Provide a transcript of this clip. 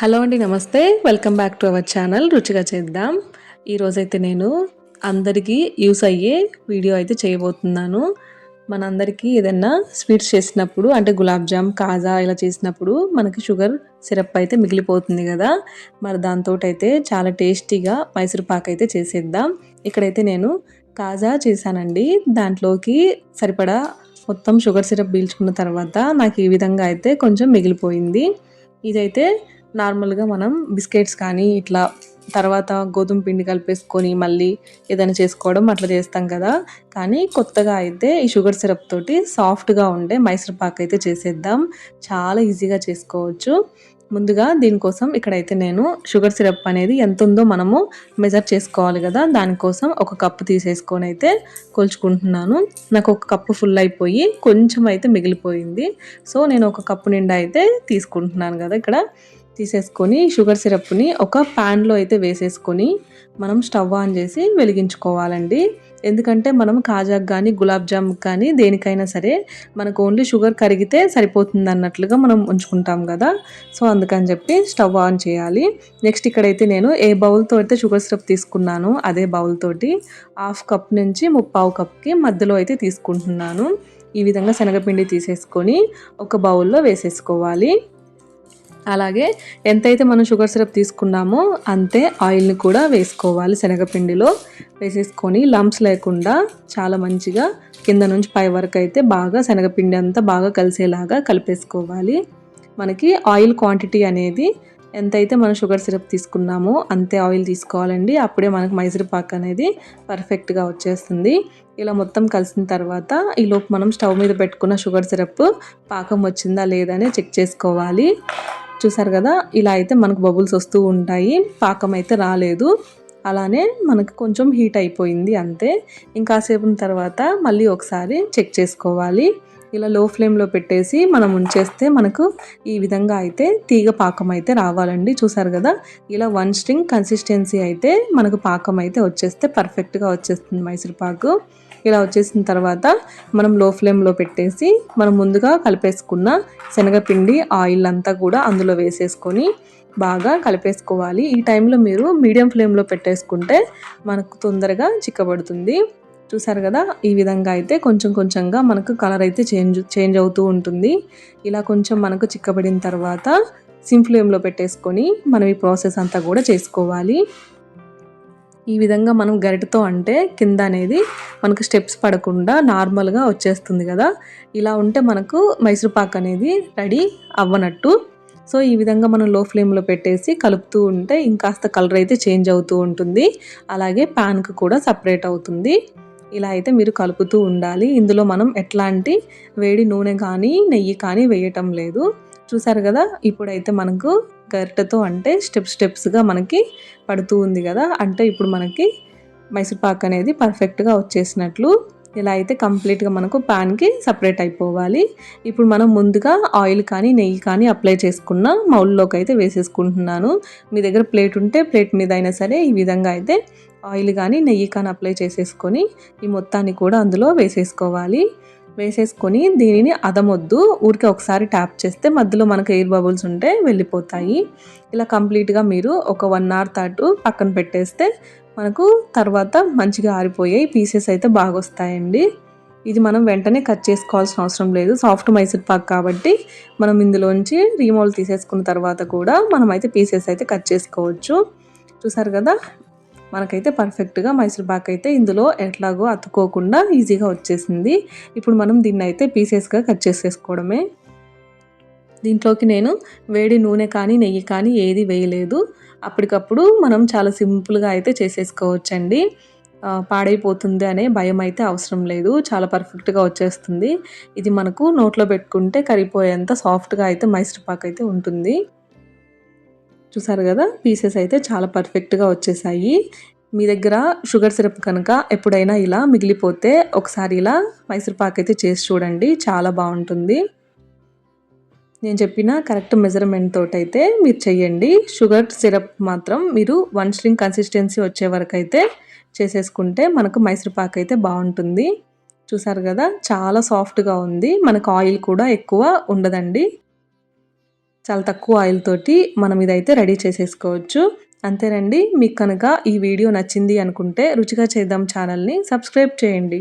Hello అండి నమస్తే. Welcome back to our channel. రుచిగా చేద్దాం. ఈరోజైతే నేను అందరికీ యూస్ అయ్యే వీడియో అయితే చేయబోతున్నాను. మనందరికీ ఏదైనా స్వీట్స్ చేసినప్పుడు అంటే గులాబ్ జామ్ కాజా ఇలా చేసినప్పుడు మనకి షుగర్ సిరప్ అయితే మిగిలిపోతుంది కదా. మరి దాంతో అయితే చాలా టేస్టీగా మైసూర్ పాక్ అయితే చేసేద్దాం. ఇక్కడైతే నేను కాజా చేశానండి. దాంట్లోకి సరిపడా మొత్తం షుగర్ సిరప్ పీల్చుకున్న తర్వాత నాకు ఈ విధంగా అయితే కొంచెం మిగిలిపోయింది. ఇదైతే నార్మల్గా మనం బిస్కెట్స్ కానీ ఇట్లా తర్వాత గోధుమ పిండి కలిపేసుకొని మళ్ళీ ఏదైనా చేసుకోవడం అట్లా చేస్తాం కదా. కానీ కొత్తగా అయితే ఈ షుగర్ సిరప్ తోటి సాఫ్ట్గా ఉండే మైసూర్ పాక్ అయితే చేసేద్దాం. చాలా ఈజీగా చేసుకోవచ్చు. ముందుగా దీనికోసం ఇక్కడైతే నేను షుగర్ సిరప్ అనేది ఎంత ఉందో మనము మెజర్ చేసుకోవాలి కదా. దానికోసం ఒక కప్పు తీసేసుకొని అయితే కొలుచుకుంటున్నాను. నాకు ఒక కప్పు ఫుల్ అయిపోయి కొంచెం అయితే మిగిలిపోయింది. సో నేను ఒక కప్పు నిండా అయితే తీసుకుంటున్నాను కదా ఇక్కడ. తీసేసుకొని షుగర్ సిరప్ని ఒక ప్యాన్లో అయితే వేసేసుకొని మనం స్టవ్ ఆన్ చేసి వెలిగించుకోవాలండి. ఎందుకంటే మనం కాజాకు కానీ గులాబ్ జామ్ కానీ దేనికైనా సరే మనకు ఓన్లీ షుగర్ కరిగితే సరిపోతుంది అన్నట్లుగా మనం ఉంచుకుంటాం కదా. సో అందుకని చెప్పి స్టవ్ ఆన్ చేయాలి. నెక్స్ట్ ఇక్కడైతే నేను ఏ బౌల్తో అయితే షుగర్ సిరప్ తీసుకున్నాను అదే బౌల్తోటి హాఫ్ కప్ నుంచి ముప్పావు కప్కి మధ్యలో అయితే తీసుకుంటున్నాను. ఈ విధంగా శనగపిండి తీసేసుకొని ఒక బౌల్లో వేసేసుకోవాలి. అలాగే ఎంతైతే మనం షుగర్ సిరప్ తీసుకున్నామో అంతే ఆయిల్ని కూడా వేసుకోవాలి శనగపిండిలో. వేసేసుకొని లంప్స్ లేకుండా చాలా మంచిగా కింద నుంచి పై వరకు అయితే బాగా శనగపిండి అంతా బాగా కలిసేలాగా కలిపేసుకోవాలి. మనకి ఆయిల్ క్వాంటిటీ అనేది ఎంతైతే మనం షుగర్ సిరప్ తీసుకున్నామో అంతే ఆయిల్ తీసుకోవాలండి. అప్పుడే మనకు మైసూర్ పాక్ అనేది పర్ఫెక్ట్గా వచ్చేస్తుంది. ఇలా మొత్తం కలిసిన తర్వాత ఈలోపు మనం స్టవ్ మీద పెట్టుకున్న షుగర్ సిరప్ పాకం వచ్చిందా లేదా అని చెక్ చేసుకోవాలి. చూసారు కదా ఇలా అయితే మనకు బబుల్స్ వస్తూ ఉంటాయి. పాకం అయితే రాలేదు. అలానే మనకు కొంచెం హీట్ అయిపోయింది అంతే. ఇంకాసేపు తర్వాత మళ్ళీ ఒకసారి చెక్ చేసుకోవాలి. ఇలా లో ఫ్లేమ్లో పెట్టేసి మనం ఉంచేస్తే మనకు ఈ విధంగా అయితే తీగ పాకం అయితే రావాలండి. చూసారు కదా ఇలా వన్ స్ట్రింగ్ కన్సిస్టెన్సీ అయితే మనకు పాకం అయితే వచ్చేస్తే పర్ఫెక్ట్గా వచ్చేస్తుంది మైసూర్ పాకు. ఇలా వచ్చేసిన తర్వాత మనం లో ఫ్లేమ్లో పెట్టేసి మనం ముందుగా కలిపేసుకున్న శనగపిండి ఆయిల్ అంతా కూడా అందులో వేసేసుకొని బాగా కలిపేసుకోవాలి. ఈ టైంలో మీరు మీడియం ఫ్లేమ్లో పెట్టేసుకుంటే మనకు తొందరగా చిక్కబడుతుంది. చూసారు కదా ఈ విధంగా అయితే కొంచెం కొంచెంగా మనకు కలర్ అయితే చేంజ్ చేంజ్ అవుతూ ఉంటుంది. ఇలా కొంచెం మనకు చిక్కబడిన తర్వాత సిమ్ ఫ్లేమ్లో పెట్టేసుకొని మనం ఈ ప్రాసెస్ అంతా కూడా చేసుకోవాలి. ఈ విధంగా మనం గరిటతో అంటే కింద అనేది మనకు స్టెప్స్ పడకుండా నార్మల్గా వచ్చేస్తుంది కదా. ఇలా ఉంటే మనకు మైసూర్ పాక్ అనేది రెడీ అవ్వనట్టు. సో ఈ విధంగా మనం లో ఫ్లేమ్లో పెట్టేసి కలుపుతూ ఉంటే ఇంకాస్త కలర్ అయితే చేంజ్ అవుతూ ఉంటుంది. అలాగే ప్యాన్కి కూడా సపరేట్ అవుతుంది. ఇలా అయితే మీరు కలుపుతూ ఉండాలి. ఇందులో మనం ఎట్లాంటి వేడి నూనె కానీ నెయ్యి కానీ వేయటం లేదు. చూసారు కదా? ఇప్పుడైతే మనకు గరిటెతో అంటే స్టెప్ స్టెప్స్గా మనకి పడుతూ ఉంది కదా. అంటే ఇప్పుడు మనకి మైసూర్ పాక్ అనేది పర్ఫెక్ట్గా వచ్చేసినట్లు ఇలా అయితే కంప్లీట్గా మనకు ప్యాన్కి సపరేట్ అయిపోవాలి. ఇప్పుడు మనం ముందుగా ఆయిల్ కానీ నెయ్యి కానీ అప్లై చేసుకున్న మౌల్లోకి అయితే వేసేసుకుంటున్నాను. మీ దగ్గర ప్లేట్ ఉంటే ప్లేట్ మీద అయినా సరే ఈ విధంగా అయితే ఆయిల్ కానీ నెయ్యి కానీ అప్లై చేసేసుకొని ఈ మొత్తాన్ని కూడా అందులో వేసేసుకోవాలి. వేసేసుకొని దీనిని అదమొద్దు. ఊరికే ఒకసారి ట్యాప్ చేస్తే మధ్యలో మనకు ఎయిర్ బబుల్స్ ఉంటే వెళ్ళిపోతాయి. ఇలా కంప్లీట్గా మీరు ఒక వన్ అవర్ తాటు పక్కన పెట్టేస్తే మనకు తర్వాత మంచిగా ఆరిపోయాయి పీసెస్ అయితే బాగా వస్తాయండి ఇది మనం వెంటనే కట్ చేసుకోవాల్సిన అవసరం లేదు. సాఫ్ట్ మైసూర్ పాక్ కాబట్టి మనం ఇందులోంచి రీమోల్ తీసేసుకున్న తర్వాత కూడా మనం అయితే పీసెస్ అయితే కట్ చేసుకోవచ్చు. చూసారు కదా? మనకైతే పర్ఫెక్ట్గా మైసూర్ పాక్ అయితే ఇందులో ఎట్లాగో అతుక్కోకుండా ఈజీగా వచ్చేసింది. ఇప్పుడు మనం దీన్ని అయితే పీసెస్గా కట్ చేసేసుకోవడమే. దీంట్లోకి నేను వేడి నూనె కానీ నెయ్యి కానీ ఏది వేయలేదు. అప్పటికప్పుడు మనం చాలా సింపుల్గా అయితే చేసేసుకోవచ్చండి. పాడైపోతుంది అనే భయం అయితే అవసరం లేదు. చాలా పర్ఫెక్ట్గా వచ్చేస్తుంది. ఇది మనకు నోట్లో పెట్టుకుంటే కరిగిపోయేంత సాఫ్ట్గా అయితే మైసూర్ పాక్ అయితే ఉంటుంది. చూసారు కదా? పీసెస్ అయితే చాలా పర్ఫెక్ట్గా వచ్చేసాయి. మీ దగ్గర షుగర్ సిరప్ కనుక ఎప్పుడైనా ఇలా మిగిలిపోతే ఒకసారి ఇలా మైసూర్ పాక్ అయితే చేసి చూడండి. చాలా బాగుంటుంది. నేను చెప్పిన కరెక్ట్ మెజర్మెంట్ తోటైతే అయితే మీరు చెయ్యండి. షుగర్ సిరప్ మాత్రం మీరు వన్ స్ట్రింగ్ కన్సిస్టెన్సీ వచ్చే వరకు అయితే చేసేసుకుంటే మనకు మైసూర్ పాక్ అయితే బాగుంటుంది. చూసారు కదా? చాలా సాఫ్ట్గా ఉంది. మనకు ఆయిల్ కూడా ఎక్కువ ఉండదండి. చాలా తక్కువ ఆయిల్ తోటి మనం ఇదైతే రెడీ చేసేసుకోవచ్చు. అంతేనండి మీకు కనుక ఈ వీడియో నచ్చింది అనుకుంటే రుచిగా చేద్దాం ఛానల్ని సబ్స్క్రైబ్ చేయండి.